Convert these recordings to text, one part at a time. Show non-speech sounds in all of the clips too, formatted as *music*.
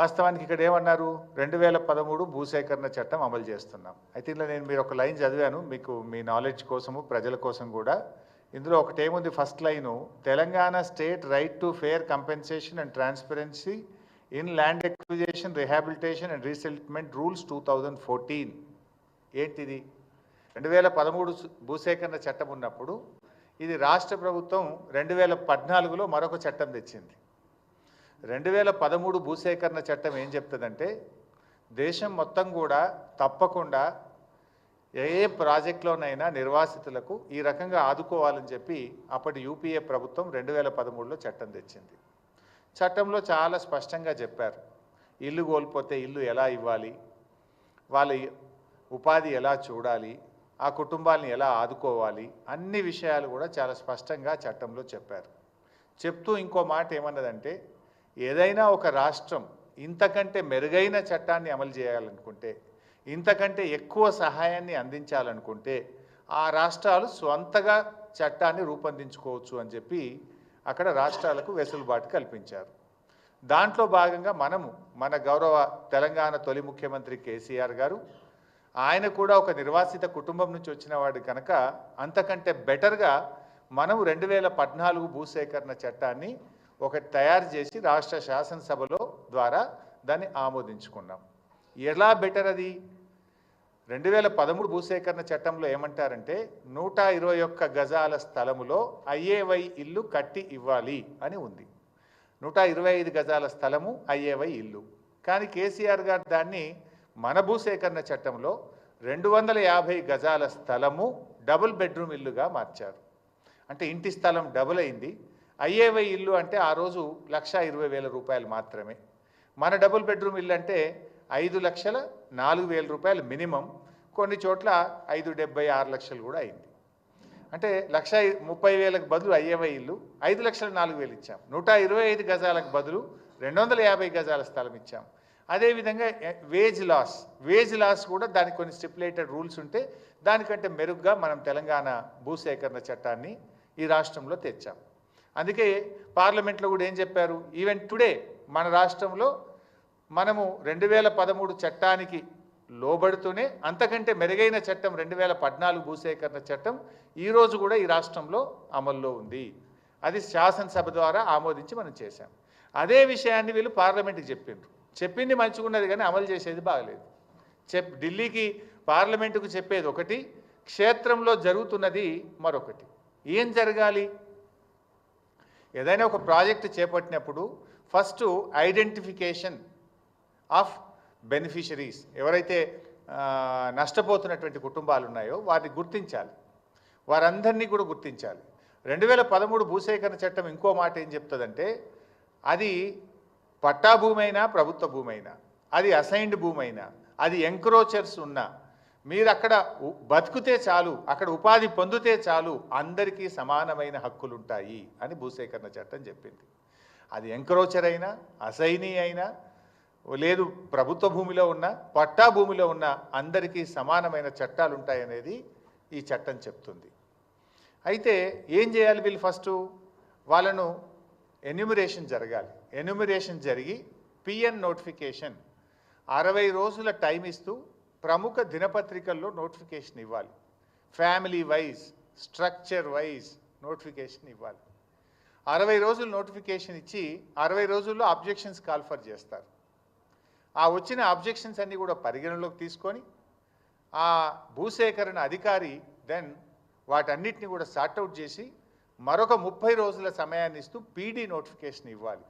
వాస్తవానికి ఇక్కడ ఏమన్నారు? రెండు వేల పదమూడు భూసేకరణ చట్టం అమలు చేస్తున్నాం. అయితే ఇందులో నేను మీరు ఒక లైన్ చదివాను. మీకు మీ నాలెడ్జ్ కోసము ప్రజల కోసం కూడా. ఇందులో ఒకటేముంది? First line Telangana state right to fair compensation and transparency in land acquisition rehabilitation and resettlement rules two thousand fourteen ఏంటిది? రెండు వేల పదమూడు భూసేకరణ చట్టం ఉన్నప్పుడు ఇది రాష్ట్ర ప్రభుత్వం రెండు వేల పద్నాలుగులో మరొక చట్టం తెచ్చింది. రెండు వేల పదమూడు భూసేకరణ చట్టం ఏం చెప్తుందంటే దేశం మొత్తం కూడా తప్పకుండా ఏ ఏ ప్రాజెక్టులోనైనా నిర్వాసితులకు ఈ రకంగా ఆదుకోవాలని చెప్పి అప్పటి యూపీఏ ప్రభుత్వం రెండు వేల పదమూడులో చట్టం తెచ్చింది. చట్టంలో చాలా స్పష్టంగా చెప్పారు. ఇల్లు కోల్పోతే ఇల్లు ఎలా ఇవ్వాలి? వాళ్ళ ఉపాధి ఎలా చూడాలి? ఆ కుటుంబాలను ఎలా ఆదుకోవాలి? అన్ని విషయాలు కూడా చాలా స్పష్టంగా చట్టంలో చెప్పారు. చెప్తూ ఇంకో మాట ఏమన్నదంటే ఏదైనా ఒక రాష్ట్రం ఇంతకంటే మెరుగైన చట్టాన్ని అమలు చేయాలనుకుంటే ఇంతకంటే ఎక్కువ సహాయాన్ని అందించాలనుకుంటే ఆ రాష్ట్రాలు స్వంతగా చట్టాన్ని రూపొందించుకోవచ్చు అని చెప్పి అక్కడ రాష్ట్రాలకు వెసులుబాటు కల్పించారు. దాంట్లో భాగంగా మనము మన గౌరవ తెలంగాణ తొలి ముఖ్యమంత్రి కేసీఆర్ గారు ఆయన కూడా ఒక నిర్వాసిత కుటుంబం నుంచి వచ్చినవాడు కనుక అంతకంటే బెటర్గా మనము రెండు వేల పద్నాలుగు భూసేకరణ చట్టాన్ని ఒకటి తయారు చేసి రాష్ట్ర శాసనసభలో ద్వారా దాన్ని ఆమోదించుకున్నాం. ఎలా బెటర్ అది? రెండు వేల పదమూడు భూసేకరణ చట్టంలో ఏమంటారంటే నూట ఇరవై ఒక్క గజాల స్థలములో ఐఏవై ఇల్లు కట్టి ఇవ్వాలి అని ఉంది. నూట ఇరవై ఐదు గజాల స్థలము ఐఏవై ఇల్లు. కానీ కేసీఆర్ గారు దాన్ని మన భూసేకరణ చట్టంలో రెండు వందల యాభై గజాల స్థలము డబుల్ బెడ్రూమ్ ఇల్లుగా మార్చారు. అంటే ఇంటి స్థలం డబుల్ అయింది. ఐఏవై ఇల్లు అంటే ఆ రోజు లక్ష ఇరవై వేల రూపాయలు మాత్రమే. మన డబుల్ బెడ్రూమ్ ఇల్లు అంటే ఐదు లక్షల నాలుగు వేల రూపాయలు మినిమం. కొన్ని చోట్ల ఐదు డెబ్బై ఆరు లక్షలు కూడా అయింది. అంటే లక్ష ముప్పై వేలకు బదులు అయ్యేవై ఇల్లు ఐదు లక్షల నాలుగు వేలు ఇచ్చాం. నూట ఇరవై ఐదు గజాలకు బదులు రెండు వందల యాభై గజాల స్థలం ఇచ్చాం. అదేవిధంగా వేజ్ లాస్ వేజ్ లాస్ కూడా దానికి కొన్ని స్టిపులేటెడ్ రూల్స్ ఉంటే దానికంటే మెరుగ్గా మనం తెలంగాణ భూసేకరణ చట్టాన్ని ఈ రాష్ట్రంలో తెచ్చాం. అందుకే పార్లమెంట్లో కూడా ఏం చెప్పారు? ఈవెన్ టుడే మన రాష్ట్రంలో మనము రెండు వేల పదమూడు చట్టానికి లోబడుతూనే అంతకంటే మెరుగైన చట్టం రెండు వేల పద్నాలుగు భూసేకరణ చట్టం ఈరోజు కూడా ఈ రాష్ట్రంలో అమల్లో ఉంది. అది శాసనసభ ద్వారా ఆమోదించి మనం చేశాం. అదే విషయాన్ని వీళ్ళు పార్లమెంట్కి చెప్పిండ్రు. చెప్పింది మంచిగున్నది కానీ అమలు చేసేది బాగలేదు. చెప్ ఢిల్లీకి పార్లమెంటుకు చెప్పేది ఒకటి క్షేత్రంలో జరుగుతున్నది మరొకటి. ఏం జరగాలి? ఏదైనా ఒక ప్రాజెక్ట్ చేపట్టినప్పుడు ఫస్ట్ ఐడెంటిఫికేషన్ ఆఫ్ బెనిఫిషరీస్ ఎవరైతే నష్టపోతున్నటువంటి కుటుంబాలు ఉన్నాయో వారిని గుర్తించాలి. వారందరినీ కూడా గుర్తించాలి. రెండు వేల పదమూడు భూసేకరణ చట్టం ఇంకో మాట ఏం చెప్తుందంటే అది పట్టా భూమైనా ప్రభుత్వ భూమైనా అది అసైన్డ్ భూమైనా అది ఎంక్రోచర్స్ ఉన్నా మీరు అక్కడ బతికితే చాలు అక్కడ ఉపాధి పొందితే చాలు అందరికీ సమానమైన హక్కులు ఉంటాయి అని భూసేకరణ చట్టం చెప్పింది. అది ఎంక్రోచర్ అయినా అసైనీ అయినా లేదు ప్రభుత్వ భూమిలో ఉన్న పట్టా భూమిలో ఉన్న అందరికీ సమానమైన చట్టాలు ఉంటాయనేది ఈ చట్టం చెప్తుంది. అయితే ఏం చేయాలి వీళ్ళు ఫస్ట్? వాళ్ళను ఎన్యూమిరేషన్ జరగాలి. ఎన్యూమిరేషన్ జరిగి పిఎన్ నోటిఫికేషన్ అరవై రోజుల టైం ఇస్తూ ప్రముఖ దినపత్రికల్లో నోటిఫికేషన్ ఇవ్వాలి. Family wise structure wise notification ఇవ్వాలి. అరవై రోజులు నోటిఫికేషన్ ఇచ్చి అరవై రోజుల్లో అబ్జెక్షన్స్ కాల్ఫర్ చేస్తారు. ఆ వచ్చిన అబ్జెక్షన్స్ అన్నీ కూడా పరిగణలోకి తీసుకొని ఆ భూసేకరణ అధికారి దెన్ వాటన్నిటిని కూడా సార్ట్అవుట్ చేసి మరొక ముప్పై రోజుల సమయాన్ని ఇస్తూ పీడీ నోటిఫికేషన్ ఇవ్వాలి.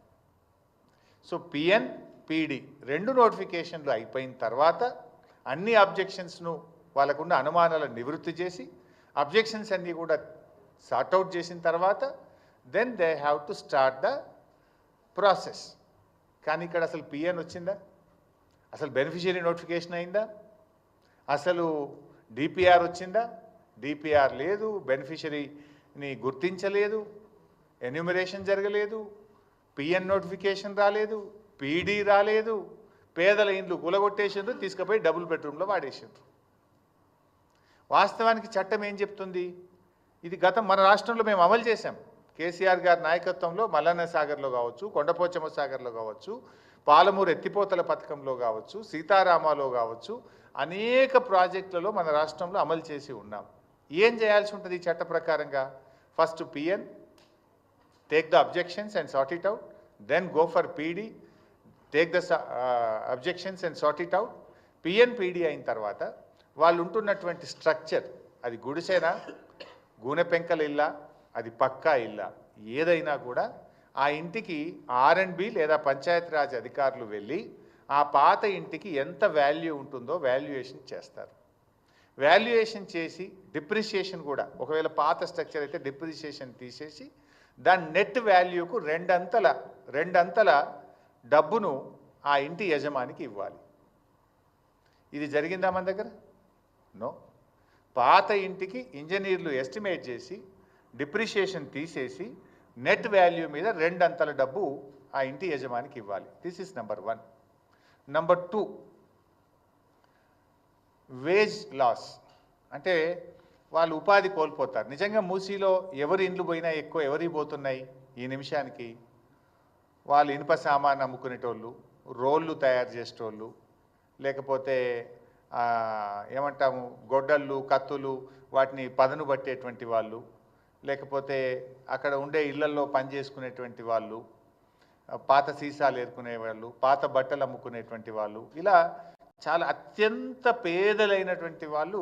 సో పిఎన్ పీడీ రెండు నోటిఫికేషన్లు అయిపోయిన తర్వాత అన్ని అబ్జెక్షన్స్ను వాళ్ళకున్న అనుమానాలను నివృత్తి చేసి అబ్జెక్షన్స్ అన్నీ కూడా సార్ట్అవుట్ చేసిన తర్వాత then they have to start the process కానీ ఇక్కడ అసలు పిఎన్ వచ్చిందా? అసలు బెనిఫిషియరీ నోటిఫికేషన్ అయిందా? అసలు డిపిఆర్ వచ్చిందా? డిపిఆర్ లేదు బెనిఫిషరీని గుర్తించలేదు ఎన్యూమరేషన్ జరగలేదు పిఎన్ నోటిఫికేషన్ రాలేదు పీడీ రాలేదు పేదల ఇండ్లు గులగొట్టేసిండ్రు తీసుకుపోయి డబుల్ బెడ్రూమ్లో వాడేసిండ్రు. వాస్తవానికి చట్టం ఏం చెప్తుంది? ఇది గతం మన రాష్ట్రంలో మేము అమలు చేశాం. కేసీఆర్ గారి నాయకత్వంలో మల్లన్న సాగర్లో కావచ్చు కొండపోచమ్మ సాగర్లో కావచ్చు పాలమూరు ఎత్తిపోతల పథకంలో కావచ్చు సీతారామాలో కావచ్చు అనేక ప్రాజెక్టులలో మన రాష్ట్రంలో అమలు చేసి ఉన్నాం. ఏం చేయాల్సి ఉంటుంది ఈ చట్ట ప్రకారంగా? First PN take the objections and sort it out then go for PD take the objections and sort it out PN PD అయిన తర్వాత వాళ్ళు ఉంటున్నటువంటి స్ట్రక్చర్ అది గుడిసేన? గూనెపెంకల ఇల్లా? అది పక్కా ఇల్లా? ఏదైనా కూడా ఆ ఇంటికి ఆర్ అండ్ బి లేదా పంచాయతీరాజ్ అధికారులు వెళ్ళి ఆ పాత ఇంటికి ఎంత వాల్యూ ఉంటుందో వాల్యుయేషన్ చేస్తారు. వాల్యుయేషన్ చేసి డిప్రిషియేషన్ కూడా ఒకవేళ పాత స్ట్రక్చర్ అయితే డిప్రిషియేషన్ తీసేసి దాని నెట్ వాల్యూకు రెండంతల రెండంతల డబ్బును ఆ ఇంటి యజమానికి ఇవ్వాలి. ఇది జరిగిందా మన దగ్గర? నో. పాత ఇంటికి ఇంజనీర్లు ఎస్టిమేట్ చేసి డిప్రిషియేషన్ తీసేసి నెట్ వాల్యూ మీద రెండంతల డబ్బు ఆ ఇంటి యజమానికి ఇవ్వాలి. This is number one number two wage loss అంటే వాళ్ళు ఉపాధి కోల్పోతారు. నిజంగా మూసీలో ఎవరి ఇండ్లు పోయినా ఎక్కువ ఎవరి పోతున్నాయి ఈ నిమిషానికి? వాళ్ళు ఇనుప సామాన్ అమ్ముకునేటోళ్ళు రోళ్ళు తయారు చేసేటోళ్ళు లేకపోతే ఏమంటాము గొడ్డళ్ళు కత్తులు వాటిని పదను పట్టేటువంటి వాళ్ళు లేకపోతే అక్కడ ఉండే ఇళ్ళల్లో పనిచేసుకునేటువంటి వాళ్ళు పాత సీసాలు ఏరుకునే వాళ్ళు పాత బట్టలు అమ్ముకునేటువంటి వాళ్ళు ఇలా చాలా అత్యంత పేదలైనటువంటి వాళ్ళు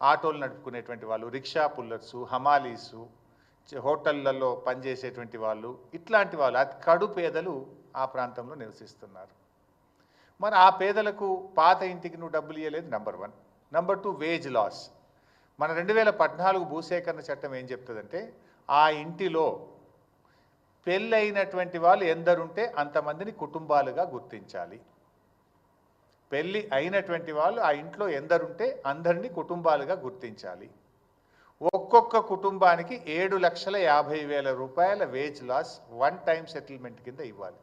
ఆటోలు నడుపుకునేటువంటి వాళ్ళు రిక్షా పుల్లర్సు హమాలీసు హోటళ్ళలో పనిచేసేటువంటి వాళ్ళు ఇట్లాంటి వాళ్ళు అతి కడు పేదలు ఆ ప్రాంతంలో నివసిస్తున్నారు. మరి ఆ పేదలకు పాత ఇంటికి నువ్వు డబ్బులు ఇవ్వలేదు number one number two wage loss మన రెండు వేల పద్నాలుగు భూసేకరణ చట్టం ఏం చెప్తుందంటే ఆ ఇంటిలో పెళ్ళైనటువంటి వాళ్ళు ఎందరుంటే అంతమందిని కుటుంబాలుగా గుర్తించాలి. పెళ్ళి అయినటువంటి వాళ్ళు ఆ ఇంట్లో ఎందరుంటే అందరినీ కుటుంబాలుగా గుర్తించాలి. ఒక్కొక్క కుటుంబానికి ఏడు లక్షల యాభై వేల రూపాయల wage loss one time settlement కింద ఇవ్వాలి.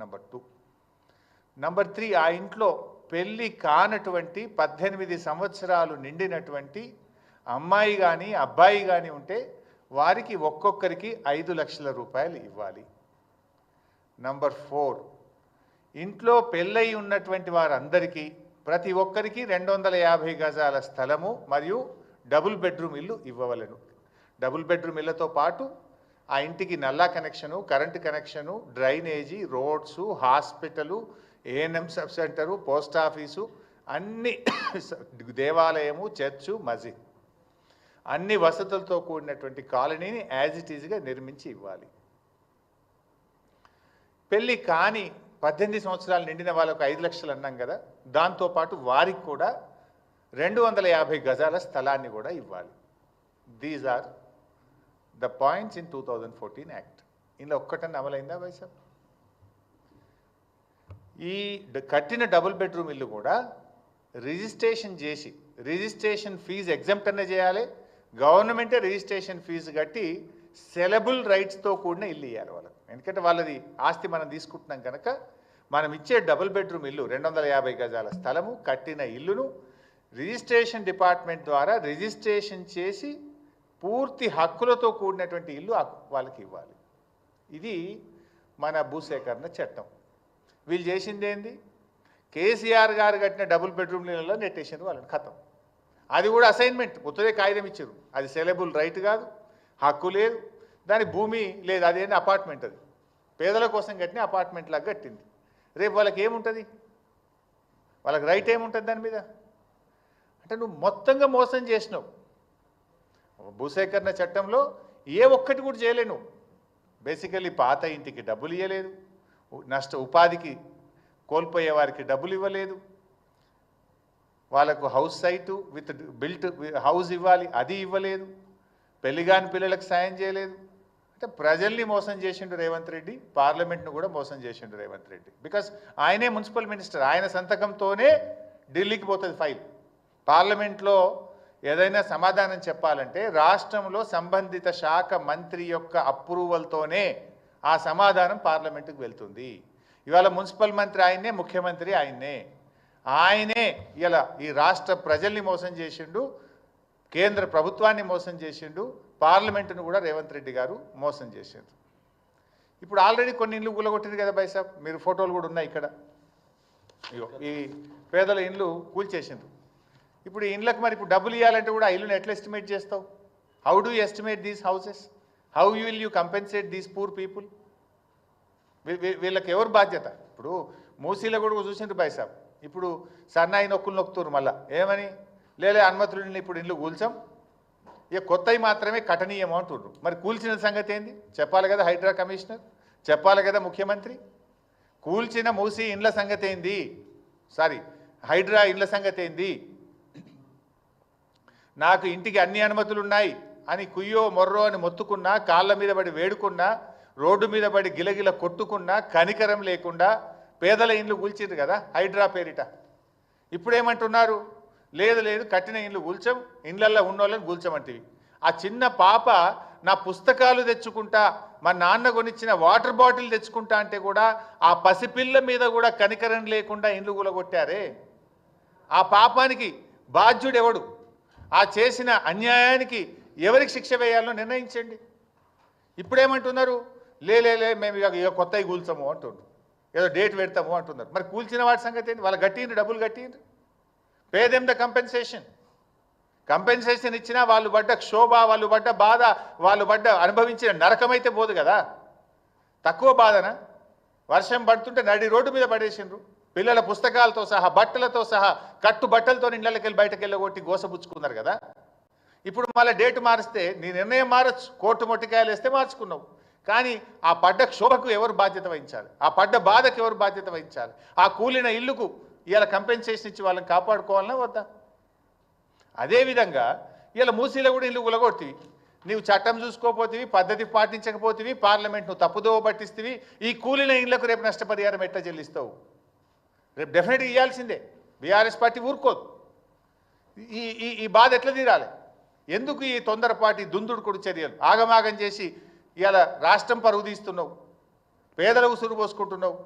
నంబర్ టూ నంబర్ త్రీ ఆ ఇంట్లో పెళ్ళి కానటువంటి పద్దెనిమిది సంవత్సరాలు నిండినటువంటి అమ్మాయి కానీ అబ్బాయి కానీ ఉంటే వారికి ఒక్కొక్కరికి ఐదు లక్షల రూపాయలు ఇవ్వాలి. నంబర్ ఫోర్ ఇంట్లో పెళ్ళై ఉన్నటువంటి వారందరికీ ప్రతి ఒక్కరికి రెండు వందల యాభై గజాల స్థలము మరియు డబుల్ బెడ్రూమ్ ఇల్లు ఇవ్వవలెను. డబుల్ బెడ్రూమ్ ఇళ్ళతో పాటు ఆ ఇంటికి నల్లా connection current connection drainage roads hospital ANM sub centre post office అన్ని *coughs* దేవాలయము చర్చు మసీద్. అన్ని వసతులతో కూడినటువంటి కాలనీని యాజ్ ఇట్ ఈజ్గా నిర్మించి ఇవ్వాలి. పెళ్ళి కాని పద్దెనిమిది సంవత్సరాలు నిండిన వాళ్ళకు ఐదు లక్షలు అన్నాం కదా దాంతోపాటు వారికి కూడా రెండు వందల యాభై గజాల స్థలాన్ని కూడా ఇవ్వాలి. These are the points in two thousand fourteen act ఇందులో ఒక్కటన్నా అమలైందా వైసాబ్ ఈ కట్టిన డబుల్ బెడ్రూమ్ ఇల్లు కూడా రిజిస్ట్రేషన్ చేసి రిజిస్ట్రేషన్ ఫీజు ఎగ్జామ్ట్ అన్న చేయాలి. గవర్నమెంటే రిజిస్ట్రేషన్ ఫీజు కట్టి సెలబుల్ రైట్స్తో కూడిన ఇల్లు ఇవ్వాలి వాళ్ళకు. ఎందుకంటే వాళ్ళది ఆస్తి మనం తీసుకుంటున్నాం కనుక మనం ఇచ్చే డబుల్ బెడ్రూమ్ ఇల్లు రెండు వందల యాభై గజాల స్థలము కట్టిన ఇల్లును రిజిస్ట్రేషన్ డిపార్ట్మెంట్ ద్వారా రిజిస్ట్రేషన్ చేసి పూర్తి హక్కులతో కూడినటువంటి ఇల్లు వాళ్ళకి ఇవ్వాలి. ఇది మన భూసేకరణ చట్టం. వీళ్ళు చేసింది ఏంది? కేసీఆర్ గారు కట్టిన డబుల్ బెడ్రూమ్ ఇళ్ళలో నెట్టేసిండ్రు వాళ్ళని ఖతం. అది కూడా అసైన్మెంట్. ఉత్తరే కాగితం ఇచ్చారు. అది సెలబుల్ రైట్ కాదు హక్కు లేదు. దాని భూమి లేదు అదేంటి అపార్ట్మెంట్ అది. పేదల కోసం కట్టిన అపార్ట్మెంట్ లాగా కట్టింది. రేపు వాళ్ళకి ఏముంటుంది? వాళ్ళకి రైట్ ఏముంటుంది దాని మీద? అంటే నువ్వు మొత్తంగా మోసం చేసినావు. భూసేకరణ చట్టంలో ఏ ఒక్కటి కూడా చేయలే నువ్వు. బేసికల్లీ పాత ఇంటికి డబ్బులు ఇవ్వలేదు నష్ట ఉపాధికి కోల్పోయే వారికి డబ్బులు ఇవ్వలేదు. వాళ్ళకు house site with built house ఇవ్వాలి అది ఇవ్వలేదు. పెళ్ళిగాని పిల్లలకు సాయం చేయలేదు. అంటే ప్రజల్ని మోసం చేసిండు రేవంత్ రెడ్డి పార్లమెంట్ను కూడా మోసం చేసిండు రేవంత్ రెడ్డి. బికాస్ ఆయనే మున్సిపల్ మినిస్టర్ ఆయన సంతకంతోనే ఢిల్లీకి పోతుంది ఫైల్. పార్లమెంట్లో ఏదైనా సమాధానం చెప్పాలంటే రాష్ట్రంలో సంబంధిత శాఖ మంత్రి యొక్క అప్రూవల్తోనే ఆ సమాధానం పార్లమెంటుకు వెళ్తుంది. ఇవాళ మున్సిపల్ మంత్రి ఆయన్నే ముఖ్యమంత్రి ఆయన్నే. ఆయనే ఇలా ఈ రాష్ట్ర ప్రజల్ని మోసం చేసిండు కేంద్ర ప్రభుత్వాన్ని మోసం చేసిండు పార్లమెంటును కూడా రేవంత్ రెడ్డి గారు మోసం చేసిండు ఇప్పుడు ఆల్రెడీ కొన్ని ఇండ్లు కూలగొట్టింది కదా బైసాబ్ మీరు ఫోటోలు కూడా ఉన్నాయి ఇక్కడ. ఈ పేదల ఇండ్లు కూల్చేసిండ్రు. ఇప్పుడు ఇండ్లకు మరి ఇప్పుడు డబ్బులు ఇవ్వాలంటే కూడా ఆ ఇల్లుని ఎట్లా ఎస్టిమేట్ చేస్తావు? How do estimate these houses how you will you compensate these poor people వీళ్ళకి ఎవరు బాధ్యత? ఇప్పుడు మూసీలో కూడా చూసిండ్రు బాయ్ సాబ్. ఇప్పుడు సన్నాయి నొక్కులు నొక్కుతున్నారు మళ్ళా. ఏమని? లేలే అనుమతులు ఇప్పుడు ఇండ్లు కూల్చాం. ఇక కొత్తవి మాత్రమే కఠనీయం అంటుండ్రు. మరి కూల్చిన సంగతి ఏంది? చెప్పాలి కదా హైడ్రా కమిషనర్. చెప్పాలి కదా ముఖ్యమంత్రి. కూల్చిన మూసి ఇండ్ల సంగతి ఏంది? సారీ హైడ్రా ఇండ్ల సంగతి ఏంది? నాకు ఇంటికి అన్ని అనుమతులు ఉన్నాయి అని కుయ్యో మొర్రో అని మొత్తుకున్నా కాళ్ళ మీద పడి వేడుకున్నా రోడ్డు మీద పడి గిలగిల కొట్టుకున్నా కనికరం లేకుండా పేదల ఇండ్లు కూల్చిండ్రు కదా హైడ్రా పేరిట. ఇప్పుడేమంటున్నారు? లేదు లేదు కట్టిన ఇండ్లు కూల్చం ఇండ్లల్లో ఉన్నోళ్ళని కూల్చమంటివి. ఆ చిన్న పాప నా పుస్తకాలు తెచ్చుకుంటా మా నాన్న కొనిచ్చిన వాటర్ బాటిల్ తెచ్చుకుంటా అంటే కూడా ఆ పసిపిల్ల మీద కూడా కనికరం లేకుండా ఇండ్లు కూలగొట్టారే. ఆ పాపానికి బాధ్యుడెవడు? ఆ చేసిన అన్యాయానికి ఎవరికి శిక్ష వేయాలో నిర్ణయించండి. ఇప్పుడేమంటున్నారు? లేలే లే మేము ఇక కొత్తవి కూల్చాము అంటుండ్రు. ఏదో డేట్ పెడతాము అంటున్నారు. మరి కూల్చిన వాటి సంగతి ఏంటి? వాళ్ళు కట్టిండ్రు డబ్బులు కట్టిండ్రు. పే ద కంపెన్సేషన్ కంపెన్సేషన్ ఇచ్చినా వాళ్ళు పడ్డ క్షోభ వాళ్ళు పడ్డ బాధ వాళ్ళు పడ్డ అనుభవించిన నరకమైతే పోదు కదా. తక్కువ బాధనా? వర్షం పడుతుంటే నడి రోడ్డు మీద పడేసిండ్రు. పిల్లల పుస్తకాలతో సహా బట్టలతో సహా కట్టు బట్టలతో ఇళ్ళకి వెళ్ళి బయటకు వెళ్ళగొట్టి గోసపుచ్చుకున్నారు కదా. ఇప్పుడు మళ్ళీ డేట్ మారిస్తే నీ నిర్ణయం మారచ్చు. కోర్టు మొట్టికాయలు వేస్తే మార్చుకున్నావు. కానీ ఆ పడ్డ క్షోభకు ఎవరు బాధ్యత వహించాలి? ఆ పడ్డ బాధకు ఎవరు బాధ్యత వహించాలి? ఆ కూలిన ఇల్లుకు ఇలా కంపెన్సేషన్ ఇచ్చి వాళ్ళని కాపాడుకోవాలన్నా వద్దా? అదేవిధంగా ఇలా మూసీలో కూడా ఇల్లు ఉలగొట్టివి నీవు చట్టం చూసుకోపోతివి పద్ధతి పాటించకపోతివి పార్లమెంట్ నువ్వు తప్పుదోవ పట్టిస్తేవి ఈ కూలిన ఇళ్ళకు రేపు నష్టపరిహారం ఎట్లా చెల్లిస్తావు? రేపు డెఫినెట్గా ఇవ్వాల్సిందే బీఆర్ఎస్ పార్టీ ఊరుకోదు. ఈ ఈ ఈ బాధ ఎట్లా తీరాలి? ఎందుకు ఈ తొందరపాటి దుందుడుకుడు చర్యలు? ఆగమాగం చేసి ఇవాళ రాష్ట్రం పరుగు తీస్తున్నావు. పేదలకు ఉసురు పోసుకుంటున్నావు.